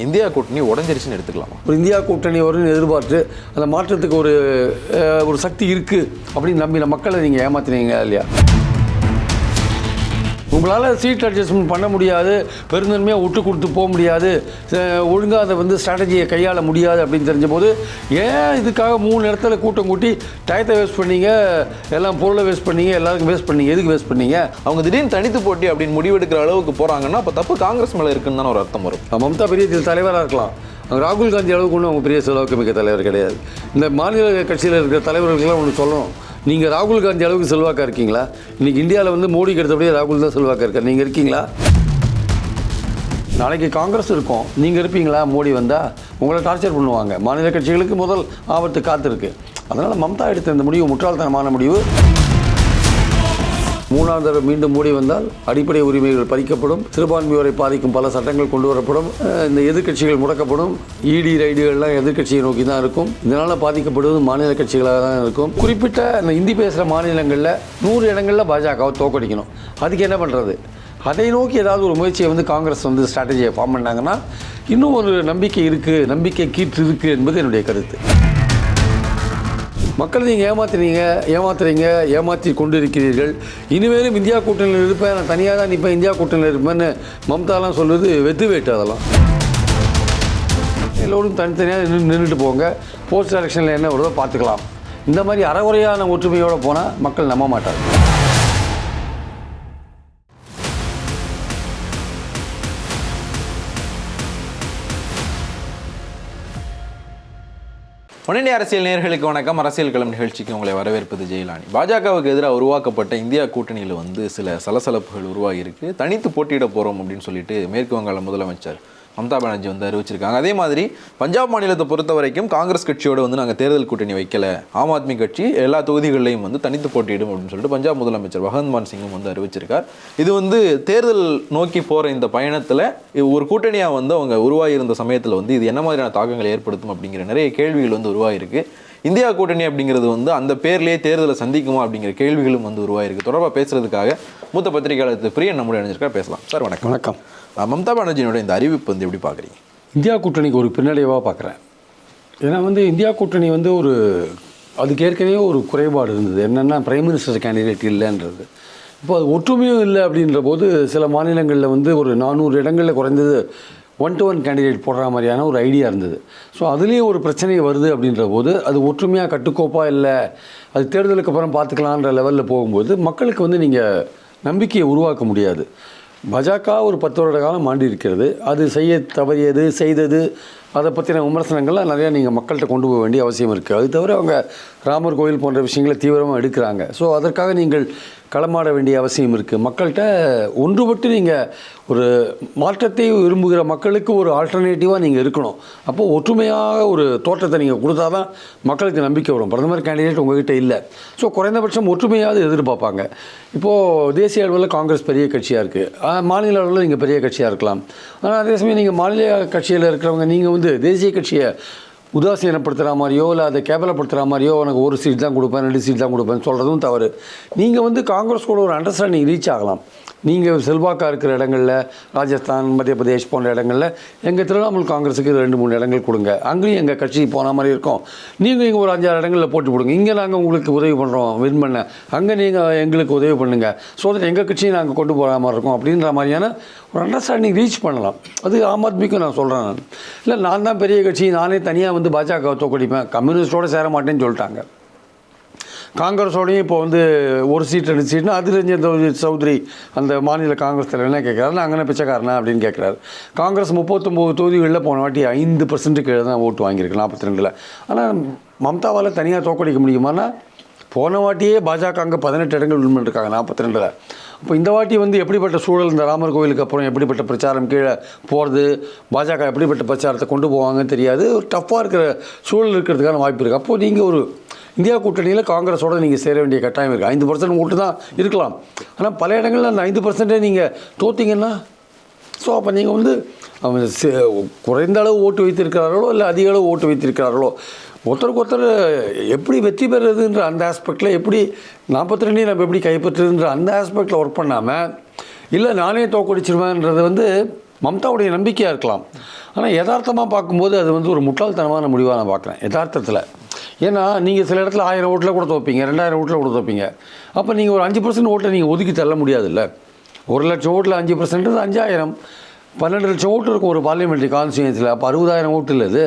India கூட்டணி உடஞ்சிருச்சுன்னு எடுத்துக்கலாம்? ஒரு இந்தியா கூட்டணி வரும்னு எதிர்பார்த்து அந்த மாற்றத்துக்கு ஒரு ஒரு சக்தி இருக்குது அப்படின்னு நம்பின மக்களை நீங்கள் ஏமாத்தினீங்க இல்லையா? உங்களால் சீட் அட்ஜஸ்ட்மெண்ட் பண்ண முடியாது பெருந்தன்மையாக விட்டு கொடுத்து போக முடியாது ஒழுங்காக அதை வந்து ஸ்ட்ராட்டஜியை கையாள முடியாது அப்படின்னு தெரிஞ்சபோது ஏன் இதுக்காக மூணு இடத்துல கூட்டம் கூட்டி டயத்தை வேஸ்ட் பண்ணீங்க எல்லாம் பொருளை வேஸ்ட் பண்ணீங்க எல்லாருக்கும் வேஸ்ட் பண்ணீங்க எதுக்கு வேஸ்ட் பண்ணீங்க? அவங்க திடீர்னு தனித்து போட்டி அப்படின்னு முடிவெடுக்கிற அளவுக்கு போகிறாங்கன்னா அப்போ தப்பு காங்கிரஸ் மேலே இருக்குன்னு தானே ஒரு அர்த்தம் வரும். மம்தா பெரிய தலைவராக இருக்கலாம். ராகுல் காந்தி அளவுக்கு ஒன்றும் அவங்க பெரிய செலவுக்கு மிக்க தலைவர் கிடையாது. இந்த மாநில கட்சியில் இருக்கிற தலைவர்களுக்கெல்லாம் ஒன்று சொல்லணும். நீங்கள் ராகுல் காந்தி அளவுக்கு செல்வாக்காக இருக்கீங்களா? இன்றைக்கி இந்தியாவில் வந்து மோடிக்கு எடுத்தபடியே ராகுல் தான் செல்வாக்கா இருக்கார். நீங்கள் இருக்கீங்களா? நாளைக்கு காங்கிரஸ் இருக்கும். நீங்கள் இருப்பீங்களா? மோடி வந்தால் உங்களை டார்ச்சர் பண்ணுவாங்க. மாநில கட்சிகளுக்கு முதல் ஆபத்து காத்திருக்கு. அதனால் மம்தா எடுத்த இந்த முடிவு முட்டாள்தனமான முடிவு. மூணாவது தடவை மீண்டும் மூடி வந்தால் அடிப்படை உரிமைகள் பறிக்கப்படும் சிறுபான்மையோரை பாதிக்கும் பல சட்டங்கள் கொண்டு வரப்படும் இந்த எதிர்க்கட்சிகள் முடக்கப்படும் இடி ரைடுகள்லாம் எதிர்க்கட்சியை நோக்கி தான் இருக்கும். இதனால் பாதிக்கப்படுவது மாநில கட்சிகளாக தான் இருக்கும். குறிப்பிட்ட இந்த இந்தி பேசுகிற மாநிலங்களில் நூறு இடங்களில் பாஜகவை தோக்கடிக்கணும். அதுக்கு என்ன பண்ணுறது அதை நோக்கி ஏதாவது ஒரு முயற்சியை வந்து காங்கிரஸ் வந்து ஸ்ட்ராட்டஜியை ஃபார்ம் பண்ணாங்கன்னா இன்னும் ஒரு நம்பிக்கை இருக்குது நம்பிக்கை கீற்று இருக்குது என்பது என்னுடைய கருத்து. மக்களை நீங்கள் ஏமாத்துறீங்க ஏமாத்துறீங்க ஏமாற்றி கொண்டு இருக்கிறீர்கள் இனிமேலும் இந்தியா கூட்டணியில் இருப்பேன் நான் தனியாக தான் நிற்பேன் இந்தியா கூட்டணியில் இருப்பேன்னு மம்தாலாம் சொல்வது வெத்து வேட்டு அதெல்லாம். எல்லோரும் தனித்தனியாக நின்று நின்றுட்டு போங்க. போஸ்ட் எலெக்ஷனில் என்ன வருதோ பார்த்துக்கலாம். இந்த மாதிரி அறகுறையான ஒற்றுமையோடு போனால் மக்கள் நம்ப மாட்டார்கள் உடனடி அரசியல் நேர்களுக்கு வணக்கம். அரசியல் களம் நிகழ்ச்சிக்கு உங்களை வரவேற்பது ஜெயலானி. பாஜகவுக்கு எதிராக உருவாக்கப்பட்ட இந்தியா கூட்டணியில் வந்து சில சலசலப்புகள் உருவாகியிருக்கு. தனித்து போட்டியிட போகிறோம் அப்படின்னு சொல்லிட்டு மேற்கு வங்காள முதலமைச்சர் மம்தா பானர்ஜி வந்து அறிவிச்சிருக்காங்க. அதே மாதிரி பஞ்சாப் மாநிலத்தை பொறுத்த வரைக்கும் காங்கிரஸ் கட்சியோடு வந்து நாங்கள் தேர்தல் கூட்டணி வைக்கல. ஆம் ஆத்மி கட்சி எல்லா தொகுதிகளிலையும் வந்து தனித்து போட்டியிடும் அப்படின்னு சொல்லிட்டு பஞ்சாப் முதலமைச்சர் பகவந்த் மான் சிங்கும் வந்து அறிவிச்சிருக்கார். இது வந்து தேர்தல் நோக்கி போகிற இந்த பயணத்தில் ஒரு கூட்டணியாக வந்து அவங்க உருவாகியிருந்த சமயத்தில் வந்து இது என்ன மாதிரியான தாக்கங்களை ஏற்படுத்தும் அப்படிங்கிற நிறைய கேள்விகள் வந்து உருவாகிருக்கு இந்தியா கூட்டணி அப்படிங்கிறது வந்து அந்த பேர்லேயே தேர்தலை சந்திக்குமா அப்படிங்கிற கேள்விகளும் வந்து உருவாயிருக்கு. தொடர்பாக பேசுறதுக்காக மூத்த பத்திரிகையாளர் பிரியன் நம்முடைய அணிஞ்சிருக்கார் பேசலாம். சார் வணக்கம். வணக்கம். மம்தா பானர்ஜியினுடைய இந்த அறிவிப்பு வந்து எப்படி பார்க்குறீங்க? இந்தியா கூட்டணிக்கு ஒரு பின்னடைவாக பார்க்குறேன். ஏன்னா வந்து இந்தியா கூட்டணி வந்து ஒரு அதுக்கு ஏற்கனவே ஒரு குறைபாடு இருந்தது. என்னென்னா பிரைம் மினிஸ்டர் கேண்டிடேட் இல்லைன்றது. இப்போ அது ஒற்றுமையும் இல்லை அப்படின்ற போது சில மாநிலங்களில் வந்து ஒரு நானூறு இடங்களில் குறைந்தது ஒன் டு ஒன் கேண்டிடேட் போடுற மாதிரியான ஒரு ஐடியா இருந்தது. ஸோ அதுலேயும் ஒரு பிரச்சனை வருது அப்படின்ற போது அது ஒற்றுமையாக கட்டுக்கோப்பாக இல்லை அது தேர்தலுக்கு அப்புறம் பார்த்துக்கலான்ற லெவலில் போகும்போது மக்களுக்கு வந்து நீங்கள் நம்பிக்கையை உருவாக்க முடியாது. பாஜக ஒரு பத்து வருட காலம் ஆண்டு இருக்கிறது. அது செய்ய தவறியது செய்தது அதை பற்றின விமர்சனங்கள்லாம் நிறையா நீங்கள் மக்கள்கிட்ட கொண்டு போக வேண்டிய அவசியம் இருக்குது அது தவிர அவங்க ராமர் கோயில் போன்ற விஷயங்களை தீவிரமாக எடுக்கிறாங்க. ஸோ அதற்காக நீங்கள் களமாட வேண்டிய அவசியம் இருக்குது மக்கள்கிட்ட ஒன்றுபட்டு நீங்கள் ஒரு மாற்றத்தை விரும்புகிற மக்களுக்கு ஒரு ஆல்டர்னேட்டிவாக நீங்கள் இருக்கணும். அப்போ ஒற்றுமையாக ஒரு தோற்றத்தை நீங்கள் கொடுத்தா தான் மக்களுக்கு நம்பிக்கை வரும். பிரதமர் கேண்டிடேட் உங்ககிட்ட இல்லை. ஸோ குறைந்தபட்சம் ஒற்றுமையாவது எதிர்பார்ப்பாங்க. இப்போது தேசிய அளவில் காங்கிரஸ் பெரிய கட்சியாக இருக்குது மாநில அளவில் நீங்கள் பெரிய கட்சியாக இருக்கலாம். ஆனால் அதே சமயம் நீங்கள் மாநில கட்சியில் இருக்கிறவங்க நீங்கள் வந்து தேசிய கட்சியை உதாசீனப்படுத்துகிற மாதிரியோ இல்லை அதை கேவலப்படுத்துகிற மாதிரியோ உனக்கு ஒரு சீட் தான் கொடுப்பேன் ரெண்டு சீட் தான் கொடுப்பேன்னு சொல்கிறதும் தவறு. நீங்கள் வந்து காங்கிரஸ் கூட ஒரு அண்டர்ஸ்டாண்டிங் ரீச் ஆகலாம். நீங்கள் செல்வாக்காக இருக்கிற இடங்களில் ராஜஸ்தான் மத்திய பிரதேஷ் போன்ற இடங்களில் எங்கள் திரிணாமுல் காங்கிரஸுக்கு ரெண்டு மூணு இடங்கள் கொடுங்க. அங்கேயும் எங்கள் கட்சி போன மாதிரி இருக்கும். நீங்கள் இங்கே ஒரு அஞ்சாறு இடங்களில் போட்டு கொடுங்க இங்கே நாங்கள் உங்களுக்கு உதவி பண்ணுறோம் வின் பண்ண. அங்கே நீங்கள் எங்களுக்கு உதவி பண்ணுங்கள் ஸோ தட் எங்கள் கட்சியை நாங்கள் கொண்டு போகிற மாதிரி இருக்கும் அப்படின்ற மாதிரியான ஒரு அண்டர்ஸ்டாண்டிங் ரீச் பண்ணலாம். அது ஆம் ஆத்மிக்கும் நான் சொல்கிறேன் நான் இல்லை நான் தான் பெரிய கட்சி நானே தனியாக வந்து பாஜக தோக்கடிப்பேன் கம்யூனிஸ்டோடு சேர மாட்டேன்னு சொல்லிட்டாங்க. காங்கிரஸோடையும் இப்போ வந்து ஒரு சீட் ரெண்டு சீட்னா அது ரஞ்சன் சௌத்ரி அந்த மாநில காங்கிரஸ் தலைவர் என்ன கேட்குறாரு நான் அங்கே பிச்சைக்காரனா அப்படின்னு கேட்குறாரு காங்கிரஸ் முப்பத்தொம்போது தொகுதிகளில் போன வாட்டி ஐந்து பர்சன்ட்டு கீழே தான் ஓட்டு வாங்கியிருக்கு நாற்பத்தி ரெண்டில் ஆனால் மம்தாவால் தனியாக தோக்கடிக்க முடியுமானா போன வாட்டியே பாஜக அங்கே பதினெட்டு இடங்கள் வின் பண்ணிருக்காங்க நாற்பத்தி ரெண்டில் அப்போ இந்த வாட்டி வந்து எப்படிப்பட்ட சூழல் இந்த ராமர் கோவிலுக்கு அப்புறம் எப்படிப்பட்ட பிரச்சாரம் கீழே போகிறது பாஜக எப்படிப்பட்ட பிரச்சாரத்தை கொண்டு போவாங்கன்னு தெரியாது. ஒரு டஃப்பாக இருக்கிற சூழல் இருக்கிறதுக்கான வாய்ப்பு இருக்குது அப்போது நீங்கள் ஒரு இந்தியா கூட்டணியில் காங்கிரஸோட நீங்கள் சேர வேண்டிய கட்டாயம் இருக்குது ஐந்து பர்சன்ட் ஓட்டு தான் இருக்கலாம். ஆனால் பல இடங்களில் அந்த ஐந்து பர்சன்டே நீங்கள் தோத்தீங்கன்னா ஸோ அப்போ நீங்கள் வந்து அவங்க சே- குறைந்த அளவு ஓட்டு வைத்திருக்கிறார்களோ இல்லை அதிக அளவு ஓட்டு வைத்திருக்கிறார்களோ ஒருத்தருக்கு ஒருத்தர் எப்படி வெற்றி பெறுறதுன்ற அந்த ஆஸ்பெக்டில் எப்படி நாற்பத்தி ரெண்டையும் நம்ம எப்படி கைப்பற்றுறதுன்ற அந்த ஆஸ்பெக்டில் ஒர்க் பண்ணாமல் இல்லை நானே தோக்கடிச்சிருவேன்றது வந்து மம்தாவுடைய நம்பிக்கையாக இருக்கலாம். ஆனால் யதார்த்தமாக பார்க்கும்போது அது வந்து ஒரு முட்டாள்தனமான முடிவாக நான் பார்க்குறேன் யதார்த்தத்தில். ஏன்னா நீங்கள் சில இடத்துல ஆயிரம் ஓட்டில் கூட தோப்பீங்க ரெண்டாயிரம் ஓட்டில் கூட தோப்பீங்க. அப்போ நீங்கள் ஒரு அஞ்சு பர்சன்ட் ஓட்டை நீங்கள் ஒதுக்கி தள்ள முடியாதுல்ல. ஒரு லட்சம் ஓட்டில் அஞ்சு பர்சன்ட் அஞ்சாயிரம் பன்னெண்டு லட்சம் ஓட்டு இருக்கும் ஒரு பார்லிமெண்ட்ரி கான்ஸ்டியூன்சியில் அப்போ அறுபதாயிரம் ஓட்டு இல்லை இது.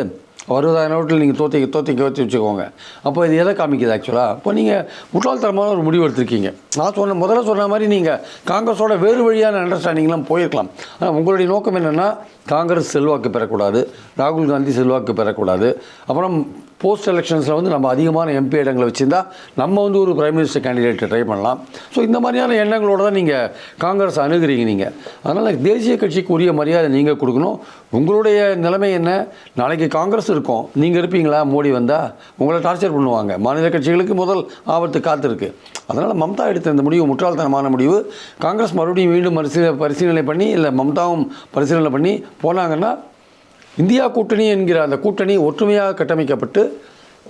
அறுபதாயிரம் ஓட்டில் நீங்கள் தோத்திக்க தோத்திக்க வச்சு வச்சுக்கோங்க. அப்போ இது எதை காமிக்குது ஆக்சுவலாக இப்போ நீங்கள் முட்டாள்தனமான ஒரு முடிவு எடுத்திருக்கீங்க. நான் சொன்ன முதல்ல சொன்ன மாதிரி நீங்கள் காங்கிரஸோட வேறு வழியான அண்டர்ஸ்டாண்டிங்லாம் போயிருக்கலாம். ஆனால் உங்களுடைய நோக்கம் என்னென்னா காங்கிரஸ் செல்வாக்கு பெறக்கூடாது ராகுல் காந்தி செல்வாக்கு பெறக்கூடாது. அப்புறம் போஸ்ட் எலெக்ஷன்ஸில் வந்து நம்ம அதிகமான எம்பி இடங்களை வச்சுருந்தா நம்ம வந்து ஒரு பிரைம் மினிஸ்டர் கேண்டிடேட்டை ட்ரை பண்ணலாம். ஸோ இந்த மாதிரியான எண்ணங்களோடு தான் நீங்கள் காங்கிரஸ் அணுகிறீங்க நீங்கள் அதனால் தேசிய கட்சிக்கு உரிய மரியாதை நீங்கள் கொடுக்கணும். உங்களுடைய நிலைமை என்ன? நாளைக்கு காங்கிரஸ் இருக்கும். நீங்கள் இருப்பீங்களா? மோடி வந்தால் உங்களை டார்ச்சர் பண்ணுவாங்க. மாநில கட்சிகளுக்கு முதல் ஆபத்து காத்திருக்கு. அதனால் மம்தா எடுத்த இந்த முடிவு முற்றாள்தனமான முடிவு. காங்கிரஸ் மறுபடியும் மீண்டும் பரிசீல பரிசீலனை பண்ணி இல்லை மம்தாவும் பரிசீலனை பண்ணி போனாங்கன்னா இந்தியா கூட்டணி என்கிற அந்த கூட்டணி ஒற்றுமையாக கட்டமைக்கப்பட்டு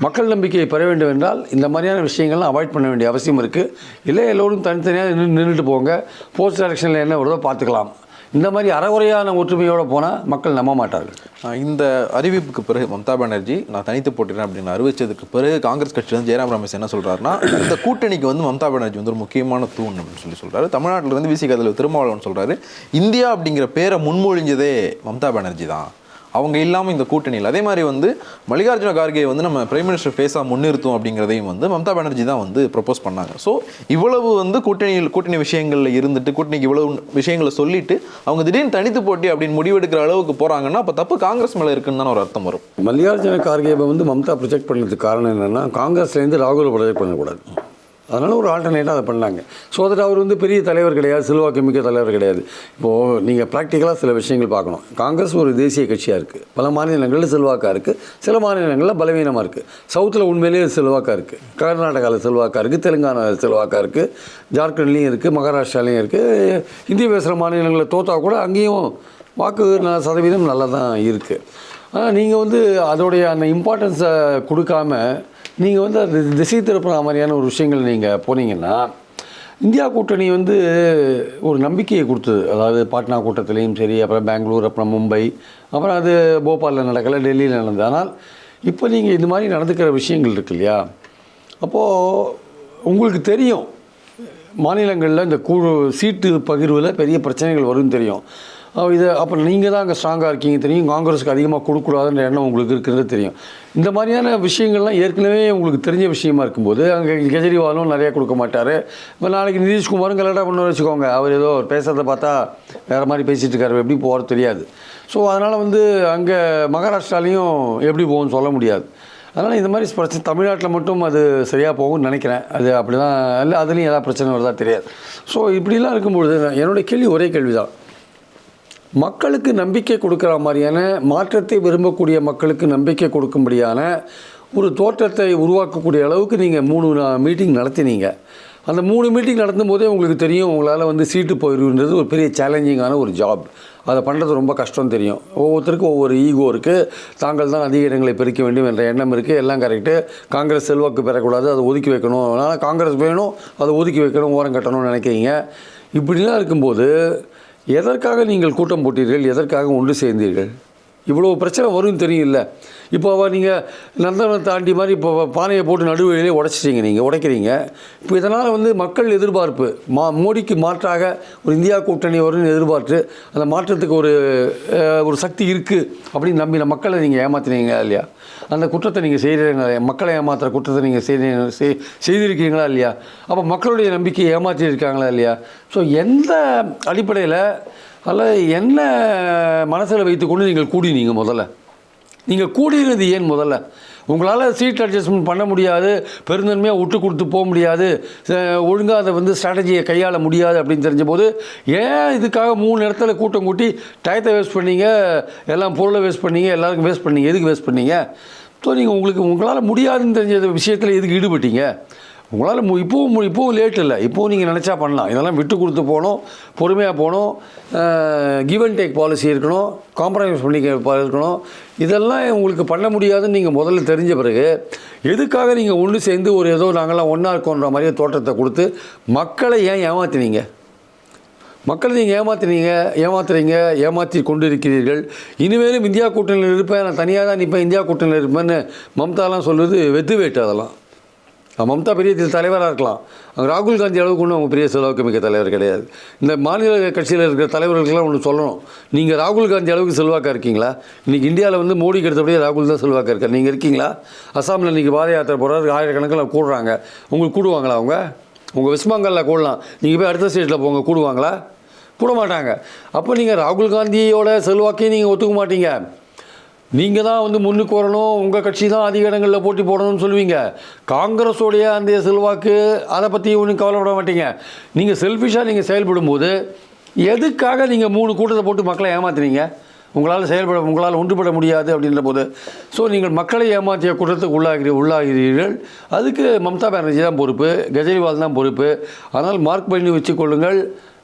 மக்கள் நம்பிக்கையை பெற வேண்டும் என்றால் இந்த மாதிரியான விஷயங்கள்லாம் அவாய்ட் பண்ண வேண்டிய அவசியம் இருக்குது இல்லை எல்லோரும் தனித்தனியாக நின்று நின்றுட்டு போங்க. போஸ்ட் எலெக்ஷனில் என்ன வருதோ பார்த்துக்கலாம். இந்த மாதிரி அறகுறையான ஒற்றுமையோடு போனால் மக்கள் நம்ப மாட்டார்கள். இந்த அறிவிப்புக்கு பிறகு மம்தா பானர்ஜி நான் தனித்து போட்டுறேன் அப்படின்னு அறிவித்ததுக்கு பிறகு காங்கிரஸ் கட்சியிலேருந்து ஜெயராம் ரமேஷ் என்ன சொல்கிறாருன்னா இந்த கூட்டணிக்கு வந்து மம்தா பானர்ஜி வந்து ஒரு முக்கியமான தூண் அப்படின்னு சொல்லி சொல்கிறாரு தமிழ்நாட்டில் இருந்து விசி கதில் திருமாவளவன் சொல்கிறாரு இந்தியா அப்படிங்கிற பேரை முன்மொழிஞ்சதே மம்தா பானர்ஜி தான். அவங்க இல்லாமல் இந்த கூட்டணியில் அதே மாதிரி வந்து மல்லிகார்ஜுன கார்கே வந்து நம்ம பிரைம் மினிஸ்டர் ஃபேஸாக முன்னிறுத்தும் அப்படிங்கிறதையும் வந்து மம்தா பானர்ஜி தான் வந்து ப்ரொப்போஸ் பண்ணாங்க. ஸோ இவ்வளவு வந்து கூட்டணியில் கூட்டணி விஷயங்களில் இருந்துட்டு கூட்டணிக்கு இவ்வளவு விஷயங்களை சொல்லிட்டு அவங்க திடீர்னு தனித்து போட்டி அப்படின்னு முடிவெடுக்கிற அளவுக்கு போகிறாங்கன்னா அப்போ தப்பு காங்கிரஸ் மேலே இருக்குன்னு தான் ஒரு அர்த்தம் வரும். மல்லிகார்ஜுன கார்கே வந்து மம்தா ப்ரொஜெக்ட் பண்ணதுக்கு காரணம் என்னென்னா காங்கிரஸ்லேருந்து ராகுல் ப்ரொஜெக்ட் பண்ணக்கூடாது. அதனால் ஒரு ஆல்டர்னேட்டாக அதை பண்ணாங்க. ஸோ அதில் அவர் வந்து பெரிய தலைவர் கிடையாது செல்வாக்கு மிக்க தலைவர் கிடையாது. இப்போது நீங்கள் ப்ராக்டிக்கலாக சில விஷயங்கள் பார்க்கணும். காங்கிரஸ் ஒரு தேசிய கட்சியாக இருக்குது பல மாநிலங்களில் செல்வாக்காக இருக்குது சில மாநிலங்களில் பலவீனமாக இருக்குது சவுத்தில் உண்மையிலேயே செல்வாக்காக இருக்குது கர்நாடகாவில் செல்வாக்காக இருக்குது தெலுங்கானாவில் செல்வாக்காக இருக்குது ஜார்க்கண்ட்லேயும் இருக்குது மகாராஷ்டிராலையும் இருக்குது ஹிந்தி பேசுகிற மாநிலங்களில் தோத்தா கூட அங்கேயும் வாக்கு சதவீதம் நல்லா தான் இருக்குது ஆனால் நீங்கள் வந்து அதோடைய அந்த இம்பார்ட்டன்ஸை கொடுக்காம நீங்கள் வந்து அது திசை திருப்புற மாதிரியான ஒரு விஷயங்கள் நீங்கள் போனீங்கன்னா இந்தியா கூட்டணி வந்து ஒரு நம்பிக்கையை கொடுத்தது. அதாவது பாட்னா கூட்டத்திலையும் சரி அப்புறம் பெங்களூர் அப்புறம் மும்பை அப்புறம் அது போபாலில் நடக்கலை டெல்லியில் நடந்தது. ஆனால் இப்போ நீங்கள் இந்த மாதிரி நடந்துக்கிற விஷயங்கள் இருக்கு இல்லையா? அப்போது உங்களுக்கு தெரியும் மாநிலங்களில் இந்த குழு சீட்டு பகிர்வில் பெரிய பிரச்சனைகள் வரும்னு தெரியும். இது அப்போ நீங்கள் தான் அங்கே ஸ்ட்ராங்காக இருக்கீங்க. தெரியும் காங்கிரஸுக்கு அதிகமாக கொடுக்கூடாதுன்ற எண்ணம் உங்களுக்கு இருக்கிறது தெரியும். இந்த மாதிரியான விஷயங்கள்லாம் ஏற்கனவே உங்களுக்கு தெரிஞ்ச விஷயமா இருக்கும்போது அங்கே கெஜ்ரிவாலும் நிறையா கொடுக்க மாட்டார். இப்போ நாளைக்கு நிதிஷ்குமாரும் கலெக்டாக பண்ண வச்சுக்கோங்க. அவர் ஏதோ பேசுகிறத பார்த்தா வேறு மாதிரி பேசிகிட்டு இருக்காரு. எப்படி போகிறது தெரியாது. ஸோ அதனால் வந்து அங்கே மகாராஷ்டிராலையும் எப்படி போகும்னு சொல்ல முடியாது. அதனால் இந்த மாதிரி பிரச்சனை தமிழ்நாட்டில் மட்டும் அது சரியாக போகும்னு நினைக்கிறேன். அது அப்படி தான் இல்லை அதுலேயும் ஏதாவது பிரச்சனை வருதா தெரியாது. ஸோ இப்படிலாம் இருக்கும்பொழுது நான் என்னுடைய கேள்வி ஒரே கேள்வி தான் மக்களுக்கு நம்பிக்கை கொடுக்குற மாதிரியான மாற்றத்தை விரும்பக்கூடிய மக்களுக்கு நம்பிக்கை கொடுக்கும்படியான ஒரு தோற்றத்தை உருவாக்கக்கூடிய அளவுக்கு நீங்கள் மூணு மீட்டிங் நடத்தினீங்க. அந்த மூணு மீட்டிங் நடத்தும் போதே உங்களுக்கு தெரியும் உங்களால் வந்து சீட்டு போயிடுன்றது ஒரு பெரிய சேலஞ்சிங்கான ஒரு ஜாப் அதை பண்ணுறது ரொம்ப கஷ்டம் தெரியும். ஒவ்வொருத்தருக்கும் ஒவ்வொரு ஈகோ இருக்குது தாங்கள் தான் அதிக இடங்களை பிரிக்க வேண்டும் என்ற எண்ணம் இருக்குது எல்லாம் கரெக்டு காங்கிரஸ் செல்வாக்கு பெறக்கூடாது அதை ஒதுக்கி வைக்கணும். அதனால் காங்கிரஸ் வேணும் அதை ஒதுக்கி வைக்கணும் ஓரம் கட்டணும்னு நினைக்கிறீங்க. இப்படிலாம் இருக்கும்போது எதற்காக நீங்கள் கூட்டம் போட்டீர்கள்? எதற்காக ஒன்று சேர்ந்தீர்கள்? இவ்வளோ பிரச்சனை வரும்னு தெரியல இப்போ நீங்கள் நந்தனம் தாண்டி மாதிரி இப்போ பானையை போட்டு நடுவழியிலே உடச்சிட்டீங்க நீங்கள் உடைக்கிறீங்க. இப்போ இதனால் வந்து மக்கள் எதிர்பார்ப்பு மா மோடிக்கு மாற்றாக ஒரு இந்தியா கூட்டணி வரும்னு எதிர்பார்த்து அந்த மாற்றத்துக்கு ஒரு ஒரு சக்தி இருக்குது அப்படின்னு நம்பின மக்களை நீங்கள் ஏமாத்தினீங்க இல்லையா? அந்த குற்றத்தை நீங்கள் செய்கிறீங்களா மக்களை ஏமாத்துகிற குற்றத்தை நீங்கள் செய்ய செய்- செய்திருக்கீங்களா இல்லையா? அப்போ மக்களுடைய நம்பிக்கையை ஏமாற்றி இருக்காங்களா இல்லையா? ஸோ எந்த அடிப்படையில் அல்ல என்ன மனசில் வைத்துக்கொண்டு நீங்கள் கூடினீங்க முதல்ல? நீங்கள் கூடியிருந்தது ஏன் முதல்ல? உங்களால் சீட் அட்ஜஸ்ட்மெண்ட் பண்ண முடியாது பெருந்தன்மையாக விட்டு கொடுத்து போக முடியாது ஒழுங்காக அதை வந்து ஸ்ட்ராட்டஜியை கையாள முடியாது அப்படின்னு தெரிஞ்சபோது ஏன் இதுக்காக மூணு இடத்துல கூட்டம் கூட்டி டயத்தை வேஸ்ட் பண்ணீங்க எல்லாம் பொருளை வேஸ்ட் பண்ணீங்க எல்லாருக்கும் வேஸ்ட் பண்ணீங்க எதுக்கு வேஸ்ட் பண்ணீங்க? ஸோ நீங்கள் உங்களுக்கு உங்களால் முடியாதுன்னு தெரிஞ்ச விஷயத்தில் எதுக்கு ஈடுபட்டீங்க? உங்களால் மு இப்போவும் இப்போவும் லேட் இல்லை. இப்போவும் நீங்கள் நினச்சா பண்ணலாம். இதெல்லாம் விட்டு கொடுத்து போகணும் பொறுமையாக போகணும் கிவ் அண்ட் டேக் பாலிசி இருக்கணும் காம்ப்ரமைஸ் பண்ணிக்க இருக்கணும். இதெல்லாம் உங்களுக்கு பண்ண முடியாதுன்னு நீங்கள் முதல்ல தெரிஞ்ச பிறகு எதுக்காக நீங்கள் ஒன்று சேர்ந்து ஒரு ஏதோ நாங்களாம் ஒன்றா இருக்கோன்ற மாதிரியே தோற்றத்தை கொடுத்து மக்களை ஏன் ஏமாத்தினீங்க? மக்களை நீங்கள் ஏமாத்துறீங்க ஏமாத்துறீங்க ஏமாற்றி கொண்டு இருக்கிறீர்கள் இனிமேலும் இந்தியா கூட்டணியில் இருப்பேன் நான் தனியாக தான் நிற்பேன் இந்தியா கூட்டணியில் இருப்பேன்னு மம்தாலாம் சொல்வது வெத்து வேட்டு அதெல்லாம். மம்தா பெரிய தலைவராக இருக்கலாம். அங்கே ராகுல் காந்தி அளவுக்கு ஒன்றும் அவங்க பெரிய செலவுக்கு மிக்க தலைவர் கிடையாது. இந்த மாநில கட்சியில் இருக்கிற தலைவர்களுக்கெல்லாம் ஒன்று சொல்லணும். நீங்கள் ராகுல் காந்தி அளவுக்கு செல்வாக்காக இருக்கீங்களா? இன்றைக்கி இந்தியாவில் வந்து மோடிக்கு எடுத்தபடியே ராகுல் தான் செல்வாக்காக இருக்கார். நீங்கள் இருக்கீங்களா? அசாமில் இன்றைக்கி பாத யாத்திரை போகிறாரு ஆயிரக்கணக்கில் கூடுறாங்க. உங்களுக்கு கூடுவாங்களா அவங்க? உங்கள் வெஸ்ட் பெங்காலில் கூடலாம். நீங்கள் போய் அடுத்த ஸ்டேட்டில் போங்க. கூடுவாங்களா? கூட மாட்டாங்க அப்போ நீங்கள் ராகுல் காந்தியோட செல்வாக்கையும் நீங்கள் ஒத்துக்க மாட்டீங்க. நீங்கள் தான் வந்து முன்னுக்கு வரணும். உங்கள் கட்சி தான் அதிக இடங்களில் போட்டி போடணும்னு சொல்லுவீங்க. காங்கிரஸோடைய அந்த செல்வாக்கு அதை பற்றி ஒன்றும் கவலைப்பட மாட்டீங்க. நீங்கள் செல்ஃபிஷாக நீங்கள் செயல்படும்போது எதுக்காக நீங்கள் மூணு கூட்டத்தை போட்டு மக்களை ஏமாத்துறீங்க உங்களால் செயல்பட உங்களால் ஒன்றுபட முடியாது அப்படின்ற போது. ஸோ நீங்கள் மக்களை ஏமாற்றிய குற்றத்துக்கு உள்ளாகிறீ உள்ளாகிறீர்கள். அதுக்கு மம்தா பானர்ஜி தான் பொறுப்பு கெஜ்ரிவால் தான் பொறுப்பு. ஆனால் மார்க் பண்ணி வச்சுக்கொள்ளுங்கள்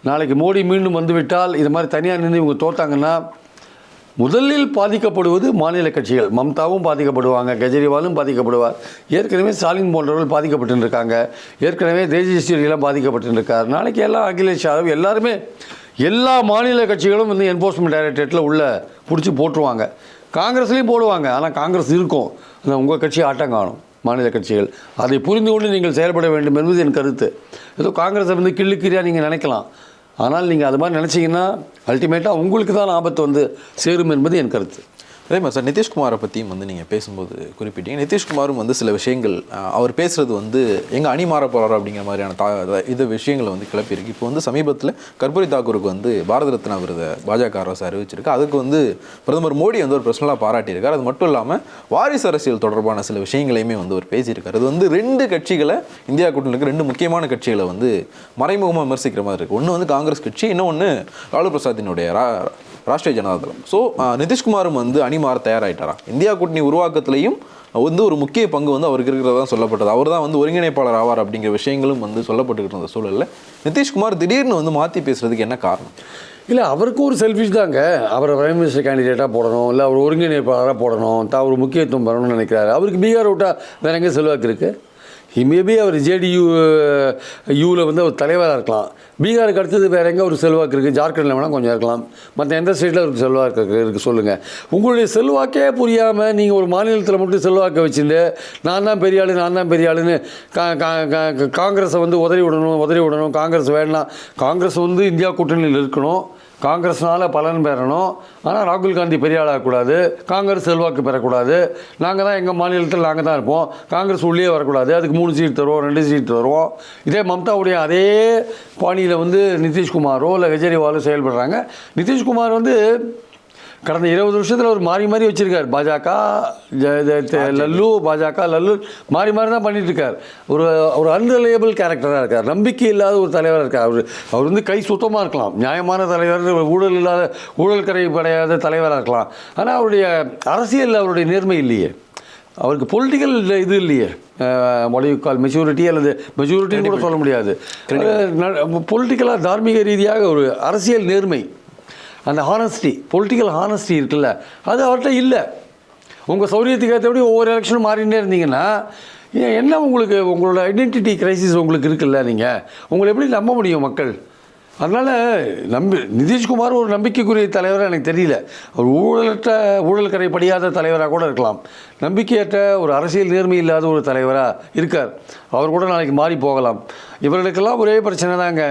நாளைக்கு மோடி மீண்டும் வந்துவிட்டால் இது மாதிரி தனியாக நின்று இவங்க தோத்தாங்கன்னா முதலில் பாதிக்கப்படுவது மாநில கட்சிகள். மம்தாவும் பாதிக்கப்படுவாங்க கெஜ்ரிவாலும் பாதிக்கப்படுவார். ஏற்கனவே ஸ்டாலின் போன்றவர்கள் பாதிக்கப்பட்டுருக்காங்க ஏற்கனவே தேஜஸ்வரியெல்லாம் பாதிக்கப்பட்டுருக்கார் நாளைக்கு எல்லாம் அகிலேஷ் யாதவ் எல்லாருமே எல்லா மாநில கட்சிகளும் வந்து என்ஃபோர்ஸ்மெண்ட் டைரக்டரேட்டில் உள்ள பிடிச்சி போட்டுருவாங்க. காங்கிரஸ்லேயும் போடுவாங்க. ஆனால் காங்கிரஸ் இருக்கும். ஆனால் உங்கள் கட்சி ஆட்டம் காணும் மாநில கட்சிகள். அதை புரிந்து கொண்டு நீங்கள் செயல்பட வேண்டும் என்பது என் கருத்து. ஏதோ காங்கிரஸை வந்து கிள்ளுக்கிறியா நீங்கள் நினைக்கலாம். ஆனால் நீங்கள் அது மாதிரி நினச்சிங்கன்னா அல்டிமேட்டாக உங்களுக்கு தான் ஆபத்து வந்து சேரும் என்பது என் கருத்து. அதே மாதிரி சார் நிதிஷ்குமாரை பற்றியும் வந்து நீங்கள் பேசும்போது குறிப்பிட்டீங்க. நிதிஷ்குமாரும் வந்து சில விஷயங்கள் அவர் பேசுகிறது வந்து எங்கள் அணி மாற போறாரு அப்படிங்கிற மாதிரியான தா இது விஷயங்களை வந்து கிளப்பியிருக்கு. இப்போ வந்து சமீபத்தில் கர்பூரி தாக்கூருக்கு வந்து பாரத ரத்னா விருதை பாஜக அரசு அறிவிச்சிருக்கு. அதுக்கு வந்து பிரதமர் மோடி வந்து ஒரு பர்சனலாக பாராட்டியிருக்கார். அது மட்டும் இல்லாமல் வாரிசு அரசியல் தொடர்பான சில விஷயங்களையுமே வந்து அவர் பேசியிருக்கார். அது வந்து ரெண்டு கட்சிகளை இந்தியா கூட்டணியில் இருக்க ரெண்டு முக்கியமான கட்சிகளை வந்து மறைமுகமாக விமர்சிக்கிற மாதிரி இருக்குது ஒன்று வந்து காங்கிரஸ் கட்சி இன்னொன்று லாலு பிரசாத்தினுடைய ரா ராஷ்டிரிய ஜனதாதளம். ஸோ நிதிஷ்குமாரும் வந்து அணி மாற இந்தியா கூட்டணி உருவாக்கத்திலையும் வந்து ஒரு முக்கிய பங்கு வந்து அவருக்கு இருக்கிறதா சொல்லப்பட்டது. அவர் தான் வந்து ஒருங்கிணைப்பாளர் ஆவார் அப்படிங்கிற விஷயங்களும் வந்து சொல்லப்பட்டுக்கிட்டு இருந்த சூழலில். நிதிஷ்குமார் திடீர்னு வந்து மாற்றி பேசுகிறதுக்கு என்ன காரணம்? இல்லை அவருக்கும் ஒரு செல்ஃபிஷ் தாங்க. அவரை பிரைம் மினிஸ்டர் கேண்டிடேட்டாக போடணும் இல்லை அவர் ஒருங்கிணைப்பாளராக போடணும் தான் ஒரு முக்கியத்துவம் வரணும்னு நினைக்கிறாரு. அவருக்கு பீகார் விட்டால் வேற எங்கே செல்வாக்கு இருக்குது மேபி அவர் ஜேடியூ யூவில் வந்து அவர் தலைவராக இருக்கலாம். பீகாருக்கு அடுத்தது வேறு எங்கே ஒரு செல்வாக்கு இருக்குது ஜார்க்கண்டில் வேணால் கொஞ்சம் இருக்கலாம். மற்ற எந்த ஸ்டேட்டில் ஒரு செல்வாக்கு இருக்கு இருக்குது சொல்லுங்கள் உங்களுடைய செல்வாக்கே புரியாமல் நீங்கள் ஒரு மாநிலத்தில் மட்டும் செல்வாக்கை வச்சுட்டு நான் தான் பெரிய ஆளு நான் தான் பெரிய ஆளுன்னு கா கா- காங்கிரஸை வந்து உதறி விடணும் உதறி விடணும். காங்கிரஸ் வேணாம் காங்கிரஸ் வந்து இந்தியா கூட்டணியில் இருக்கணும். காங்கிரஸ்னால பலன் பெறணும். ஆனால் ராகுல் காந்தி பெரிய ஆளாகக்கூடாது காங்கிரஸ் செல்வாக்கு பெறக்கூடாது. நாங்கள் தான் எங்கள் மாநிலத்தில் நாங்கள் தான் இருப்போம். காங்கிரஸ் உள்ளே வரக்கூடாது. அதுக்கு மூணு சீட் தருவோம் ரெண்டு சீட் தருவோம். இதே மம்தாவுடைய அதே பாணியில் வந்து நிதிஷ்குமாரோ இல்லை கெஜ்ரிவாலோ செயல்படுறாங்க. நிதிஷ்குமார் வந்து கடந்த இருபது வருஷத்தில் அவர் மாறி மாறி வச்சிருக்கார். பாஜக லல்லு பாஜக லல்லு மாறி மாறி தான் பண்ணிட்டு இருக்கார். ஒரு ஒரு அன்ரிலையபிள் கேரக்டராக இருக்கார். நம்பிக்கை இல்லாத ஒரு தலைவராக இருக்கார். அவர் அவர் வந்து கை சுத்தமாக இருக்கலாம். நியாயமான தலைவர் ஊழல் இல்லாத ஊழல் கரை படையாத தலைவராக இருக்கலாம். ஆனால் அவருடைய அரசியலில் அவருடைய நேர்மை இல்லையே. அவருக்கு பொலிட்டிக்கல் இது இல்லையே. கால் மெச்சூரிட்டி அல்லது மெச்சூரிட்டின்னு கூட சொல்ல முடியாது. பொலிட்டிக்கலாக தார்மீக ரீதியாக ஒரு அரசியல் நேர்மை. அந்த ஹானஸ்டி பொலிட்டிக்கல் ஹானஸ்டி இருக்குல்ல அது அவர்கிட்ட இல்லை. உங்கள் சௌரியத்துக்கு ஏற்றபடி ஒவ்வொரு எலெக்ஷனும் மாறிட்டே இருந்தீங்கன்னா என்ன உங்களுக்கு உங்களோட ஐடென்டிட்டி கிரைசிஸ் உங்களுக்கு இருக்குல்ல நீங்கள் உங்களை எப்படி நம்ப முடியும் மக்கள்? அதனால் நம்பி நிதிஷ்குமார் ஒரு நம்பிக்கைக்குரிய தலைவராக எனக்கு தெரியல. அவர் ஊழலற்ற ஊழல் கரை படியாத தலைவராக கூட இருக்கலாம். நம்பிக்கையற்ற ஒரு அரசியல் நேர்மை இல்லாத ஒரு தலைவராக இருக்கார். அவர் கூட நாளைக்கு மாறி போகலாம். இவர்களுக்கெல்லாம் ஒரே பிரச்சனை தாங்க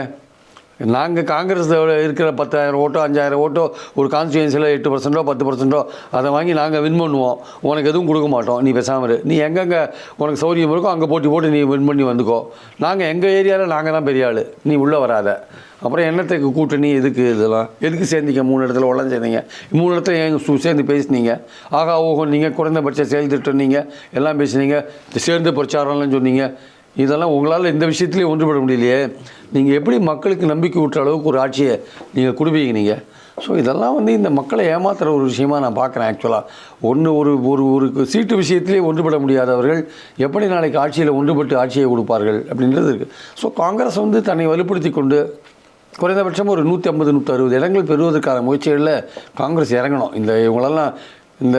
நாங்கள் காங்கிரஸ் இருக்கிற பத்தாயிரம் ஓட்டோ அஞ்சாயிரம் ஓட்டோ ஒரு கான்ஸ்டியூன்சியில் எட்டு பர்சன்ட்டோ பத்து பர்சன்டோ அதை வாங்கி நாங்கள் வின் பண்ணுவோம். உனக்கு எதுவும் கொடுக்க மாட்டோம். நீ பேசாமல் நீ எங்கெங்கே உனக்கு சௌரியம் இருக்கோ அங்கே போட்டி போட்டு நீ வின் பண்ணி வந்துக்கோ. நாங்கள் எங்கள் ஏரியாவில் நாங்கள் தான் பெரிய ஆள். நீ உள்ளே வராத. அப்புறம் என்னத்துக்கு கூட்டணி எதுக்கு இதெல்லாம்? எதுக்கு சேர்ந்தீங்க? மூணு இடத்துல உடனே சேர்ந்தீங்க. மூணு இடத்துல எங்கள் சு- சேர்ந்து பேசுனீங்க? ஆகா ஓஹோ நீங்கள் குறைந்தபட்ச செயல் திட்டம் நீங்கள் எல்லாம் பேசுனீங்க. சேர்ந்து பிரச்சாரம்லாம் சொன்னீங்க. இதெல்லாம் உங்களால் இந்த விஷயத்துலேயும் ஒன்றுபட முடியலையே. நீங்கள் எப்படி மக்களுக்கு நம்பிக்கை விட்டுற அளவுக்கு ஒரு ஆட்சியை நீங்கள் கொடுப்பீங்க நீங்கள் ஸோ இதெல்லாம் வந்து இந்த மக்களை ஏமாத்துகிற ஒரு விஷயமா நான் பார்க்குறேன் ஆக்சுவலாக ஒன்று ஒரு ஒரு ஒரு சீட்டு விஷயத்திலே ஒன்றுபட முடியாதவர்கள் எப்படி நாளைக்கு ஆட்சியில் ஒன்றுபட்டு ஆட்சியை கொடுப்பார்கள் அப்படின்றது இருக்குது ஸோ காங்கிரஸ் வந்து தன்னை வலுப்படுத்தி கொண்டு குறைந்தபட்சம் ஒரு நூற்றி ஐம்பது நூற்றி அறுபது இடங்கள் பெறுவதற்கான முயற்சிகளில் காங்கிரஸ் இறங்கணும். இந்த இவங்களெல்லாம் இந்த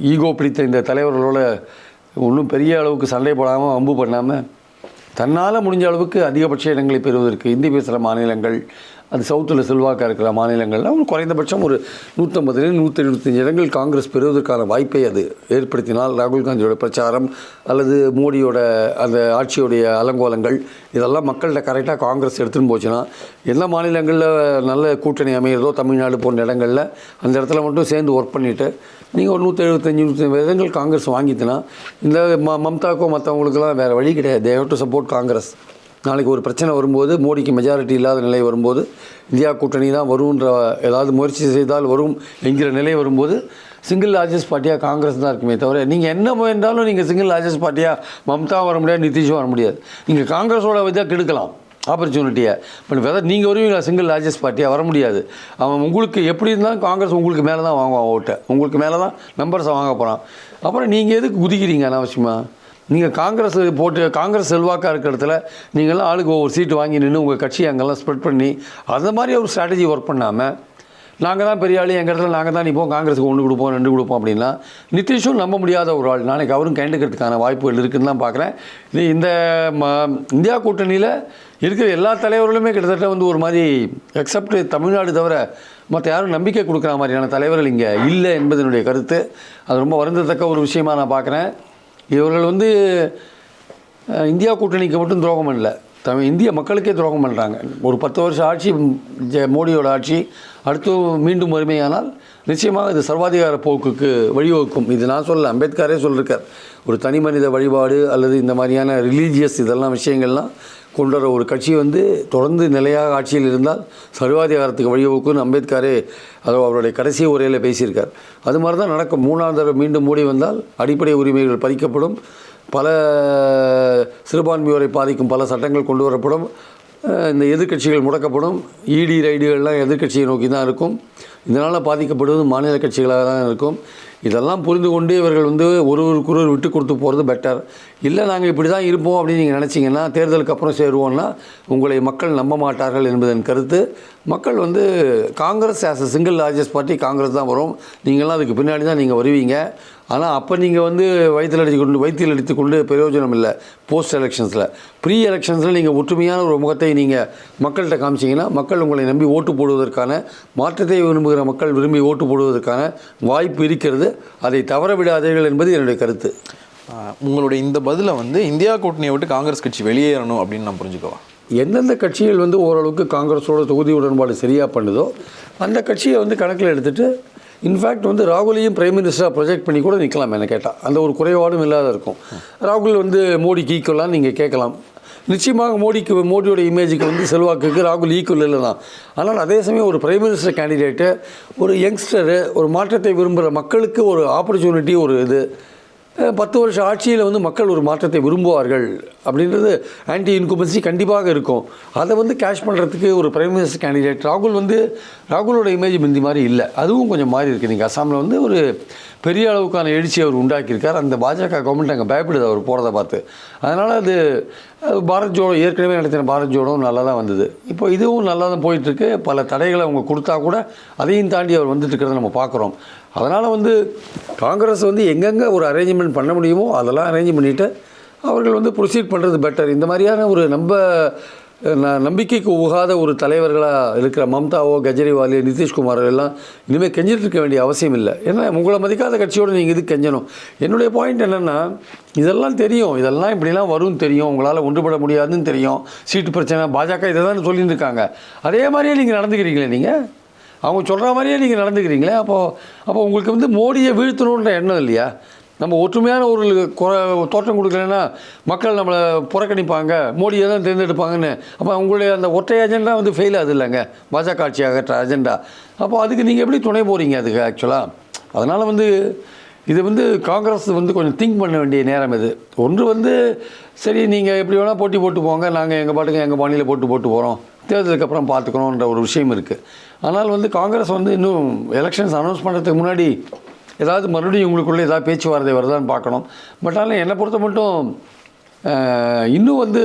ஈகோ பிடித்த இந்த தலைவர்களோட ஒன்றும் பெரிய அளவுக்கு சண்டை போடாமல் வம்பு பண்ணாமல் தன்னால் முடிஞ்ச அளவுக்கு அதிகபட்ச இடங்களை பெறுவதற்கு இந்தி பேசுகிற மாநிலங்கள் அது சவுத்தில் செல்வாக்காக இருக்கிற மாநிலங்கள்ல ஒரு குறைந்தபட்சம் ஒரு நூற்றம்பதுலேருந்து நூற்றி எழுபத்தஞ்சு இடங்கள் காங்கிரஸ் பெறுவதற்கான வாய்ப்பை அது ஏற்படுத்தினால் ராகுல் காந்தியோட பிரச்சாரம் அல்லது மோடியோட அந்த ஆட்சியுடைய அலங்கோலங்கள் இதெல்லாம் மக்கள்கிட்ட கரெக்டாக காங்கிரஸ் எடுத்துன்னு போச்சுன்னா எல்லா மாநிலங்களில் நல்ல கூட்டணி அமைகிறதோ தமிழ்நாடு போன்ற இடங்களில் அந்த இடத்துல மட்டும் சேர்ந்து ஒர்க் பண்ணிவிட்டு நீங்கள் ஒரு நூற்றி எழுபத்தஞ்சி நூற்றி இடங்கள் காங்கிரஸ் வாங்கிட்டுனா இந்த ம மம்தாக்கோ மற்றவங்களுக்கெல்லாம் வேறு வழி கிடையாது. They've to support Congress. நாளைக்கு ஒரு பிரச்சனை வரும்போது மோடிக்கு மெஜாரிட்டி இல்லாத நிலை வரும்போது இந்தியா கூட்டணி தான் வரும்ன்ற ஏதாவது முயற்சி செய்தால் வரும் என்கிற நிலை வரும்போது சிங்கிள் லார்ஜஸ்ட் பார்ட்டியாக காங்கிரஸ் தான் இருக்குமே தவிர நீங்கள் என்ன முயன்றாலும் நீங்கள் சிங்கிள் லார்ஜஸ்ட் பார்ட்டியாக மம்தா வர முடியாது நிதிஷும் வர முடியாது. நீங்கள் காங்கிரஸோட இதாக கெடுக்கலாம் ஆப்பர்ச்சுனிட்டியை பட் வெதர் நீங்கள் வருவீங்களா சிங்கிள் லார்ஜஸ்ட் பார்ட்டியாக வர முடியாது. அவன் உங்களுக்கு எப்படி இருந்தாலும் காங்கிரஸ் உங்களுக்கு மேலே தான் வாங்குவான் ஓட்டை. உங்களுக்கு மேலே தான் நம்பர்ஸை வாங்க போகிறான் அப்புறம் நீங்கள் எதுக்கு குதிக்கிறீங்க அனாவசியமாக நீங்கள் காங்கிரஸ் போட்டு காங்கிரஸ் செல்வாக்காக இருக்கிற இடத்துல நீங்கள்லாம் ஆளுக்கு ஒவ்வொரு சீட்டு வாங்கி நின்று உங்கள் கட்சியை அங்கெல்லாம் ஸ்ப்ரெட் பண்ணி அந்த மாதிரி ஒரு ஸ்ட்ராட்டஜி ஒர்க் பண்ணாமல் நாங்கள் தான் பெரிய ஆள் எங்கள் இடத்துல நாங்கள் தான் நிற்போம் காங்கிரஸுக்கு ஒன்று கொடுப்போம் ரெண்டு கொடுப்போம் அப்படின்னா நிதிஷும் நம்ப முடியாத ஒரு ஆள். நாளைக்கு அவரும் கேண்டுக்கிறதுக்கான வாய்ப்புகள் இருக்குதுன்னு தான் பார்க்குறேன் இது இந்த ம இந்தியா கூட்டணியில் இருக்கிற எல்லா தலைவர்களுமே கிட்டத்தட்ட வந்து ஒரு மாதிரி எக்ஸப்ட் தமிழ்நாடு தவிர மற்ற யாரும் நம்பிக்கை கொடுக்குற மாதிரியான தலைவர்கள் இங்கே இல்லை என்பது என்னுடைய கருத்து. அது ரொம்ப வருந்தத்தக்க ஒரு விஷயமா நான் பார்க்குறேன் இவர்கள் வந்து இந்தியா கூட்டணிக்கு மட்டும் துரோகம் பண்ணல. தமிழ் இந்திய மக்களுக்கே துரோகம் பண்ணுறாங்க ஒரு பத்து வருஷம் ஆட்சி ஜெ- மோடியோட ஆட்சி அடுத்து மீண்டும் வறுமையானால் நிச்சயமாக இது சர்வாதிகார போக்குக்கு வழிவகுக்கும். இது நான் சொல்ல அம்பேத்கரே சொல்லியிருக்கார் ஒரு தனி மனித வழிபாடு அல்லது இந்த மாதிரியான ரிலீஜியஸ் இதெல்லாம் விஷயங்கள்லாம் கொண்டு வர ஒரு கட்சி வந்து தொடர்ந்து நிலையாக ஆட்சியில் இருந்தால் சர்வாதிகாரத்துக்கு வழிவகுக்கும். அம்பேத்கரே அது அவருடைய கடைசி உரையில் பேசியிருக்கார். அது மாதிரி தான் நடக்கும். மூணாவது தடவை மீண்டும் மூடி வந்தால் அடிப்படை உரிமைகள் பறிக்கப்படும். பல சிறுபான்மையோரை பாதிக்கும் பல சட்டங்கள் கொண்டு வரப்படும். இந்த எதிர்க்கட்சிகள் முடக்கப்படும். இடி ரைடுகள்லாம் எதிர்கட்சியை நோக்கி தான் இருக்கும். இதனால் பாதிக்கப்படுவது மாநில கட்சிகளாக தான் இருக்கும். இதெல்லாம் புரிந்து கொண்டு இவர்கள் வந்து ஒருவருக்கொருவர் விட்டு கொடுத்து போகிறது பெட்டர் இல்லை நாங்கள் இப்படி தான் இருப்போம் அப்படின்னு நீங்கள் நினச்சிங்கன்னா தேர்தலுக்கு அப்புறம் சேருவோம்னா உங்களை மக்கள் நம்ப மாட்டார்கள் என்பதன் கருத்து. மக்கள் வந்து Congress as a single largest party Congress தான் வரும். நீங்களாம் அதுக்கு பின்னாடி தான் நீங்கள் வருவீங்க. ஆனால் அப்போ நீங்கள் வந்து வயிற்றில் அடித்து கொண்டு வயிற்றில் அடித்து கொண்டு பிரயோஜனம் இல்லை. போஸ்ட் எலெக்ஷன்ஸில் ப்ரீ எலெக்ஷன்ஸில் நீங்கள் ஒற்றுமையான ஒரு முகத்தை நீங்கள் மக்கள்கிட்ட காமிச்சிங்கன்னா மக்கள் உங்களை நம்பி ஓட்டு போடுவதற்கான மாற்றத்தை விரும்புகிற மக்கள் விரும்பி ஓட்டு போடுவதற்கான வாய்ப்பு இருக்கிறது. அதை தவற விடாதீர்கள் என்பது என்னுடைய கருத்து. உங்களுடைய இந்த பதிலை வந்து இந்தியா கூட்டணியை விட்டு காங்கிரஸ் கட்சி வெளியேறணும் அப்படின்னு நான் புரிஞ்சுக்கவா? எந்தெந்த கட்சிகள் வந்து ஓரளவுக்கு காங்கிரஸோட தொகுதி உடன்பாடு சரியாக பண்ணுதோ அந்த கட்சியை வந்து கணக்கில் எடுத்துகிட்டு இன்ஃபேக்ட் வந்து ராகுலையும் பிரைம் மினிஸ்டராக ப்ரொஜெக்ட் பண்ணி கூட நிற்கலாம் என்ன கேட்டால் அந்த ஒரு குறைபாடும் இல்லாத இருக்கும். ராகுல் வந்து மோடிக்கு ஈக்குவலாக நீங்கள் கேட்கலாம். நிச்சயமாக மோடிக்கு மோடியோட இமேஜுக்கு வந்து செல்வாக்குக்கு ராகுல் ஈக்குவல் இல்லை தான் ஆனால் அதே சமயம் ஒரு பிரைம் மினிஸ்டர் கேண்டிடேட்டு ஒரு யங்ஸ்டரு ஒரு மாற்றத்தை விரும்புகிற மக்களுக்கு ஒரு ஆப்பர்ச்சுனிட்டி ஒரு இது பத்து வருஷம் ஆட்சியில் வந்து மக்கள் ஒரு மாற்றத்தை விரும்புவார்கள் அப்படின்றது ஆன்டி இன்குபன்சி கண்டிப்பாக இருக்கும். அதை வந்து கேஷ் பண்ணுறதுக்கு ஒரு பிரைம் மினிஸ்டர் கேண்டிடேட் ராகுல் வந்து ராகுலோட இமேஜ் முந்தி மாதிரி இல்லை. அதுவும் கொஞ்சம் மாறி இருக்குது நீங்கள் அசாமில் வந்து ஒரு பெரிய அளவுக்கான எழுச்சி அவர் உண்டாக்கியிருக்கார். அந்த பாஜக கவர்மெண்ட் அங்கே பயப்படுது அவர் போகிறத பார்த்து. அதனால் அது பாரத் ஜோடோ ஏற்கனவே நடத்தின பாரத் ஜோடம் நல்லா தான் வந்தது. இப்போ இதுவும் நல்லா தான் போயிட்டுருக்கு பல தடைகளை அவங்க கொடுத்தா கூட அதையும் தாண்டி அவர் வந்துட்டு இருக்கிறத நம்ம பார்க்குறோம். அதனால் வந்து காங்கிரஸ் வந்து எங்கெங்கே ஒரு அரேஞ்ச்மெண்ட் பண்ண முடியுமோ அதெல்லாம் அரேஞ்ச் பண்ணிவிட்டு அவர்கள் வந்து ப்ரொசீட் பண்ணுறது பெட்டர் இந்த மாதிரியான ஒரு நம்ம ந- நம்பிக்கைக்கு உகாத ஒரு தலைவர்களாக இருக்கிற மம்தாவோ கெஜ்ரிவால் நிதிஷ்குமார் எல்லாம் இனிமேல் கெஞ்சிட்டு இருக்க வேண்டிய அவசியம் இல்லை. ஏன்னா உங்களை மதிக்காத கட்சியோடு நீங்கள் இது கெஞ்சணும்? என்னுடைய பாயிண்ட் என்னென்னா இதெல்லாம் தெரியும். இதெல்லாம் இப்படிலாம் வரும்னு தெரியும். உங்களால் ஒன்றுபட முடியாதுன்னு தெரியும். சீட்டு பிரச்சனை பாஜக இதை தான் சொல்லிட்டு இருக்காங்க. அதே மாதிரியே நீங்கள் நடந்துக்கிறீங்களே நீங்கள் அவங்க சொல்கிற மாதிரியே நீங்கள் நடந்துக்கிறீங்களே. அப்போது அப்போ உங்களுக்கு வந்து மோடியை வீழ்த்தணுன்ற எண்ணம் இல்லையா? நம்ம ஒற்றுமையான ஒரு குற தோற்றம் கொடுக்கலன்னா மக்கள் நம்மளை புறக்கணிப்பாங்க மோடியை தான் தேர்ந்தெடுப்பாங்கன்னு. அப்போ உங்களுடைய அந்த ஒற்றை அஜெண்டா வந்து ஃபெயில் ஆகுது இல்லைங்க? பாஜக ஆட்சி அகற்ற அஜெண்டா அப்போ அதுக்கு நீங்கள் எப்படி துணை போகிறீங்க அதுக்கு ஆக்சுவலாக அதனால் வந்து இது வந்து காங்கிரஸ் வந்து கொஞ்சம் திங்க் பண்ண வேண்டிய நேரம் இது. ஒன்று வந்து சரி நீங்கள் எப்படி வேணால் போட்டி போட்டு போங்க. நாங்கள் எங்கள் பாட்டுக்கு எங்கள் பாணியில் போட்டு போட்டு போகிறோம் தேர்தலுக்கு அப்புறம் பார்த்துக்கணுன்ற ஒரு விஷயம் இருக்குது ஆனால் வந்து காங்கிரஸ் வந்து இன்னும் எலெக்ஷன்ஸ் அனௌன்ஸ் பண்ணுறதுக்கு முன்னாடி ஏதாவது மறுபடியும் உங்களுக்குள்ளே ஏதாவது பேச்சுவார்த்தை வருதான்னு பார்க்கணும். பட் ஆனால் என்னை பொறுத்த மட்டும் இன்னும் வந்து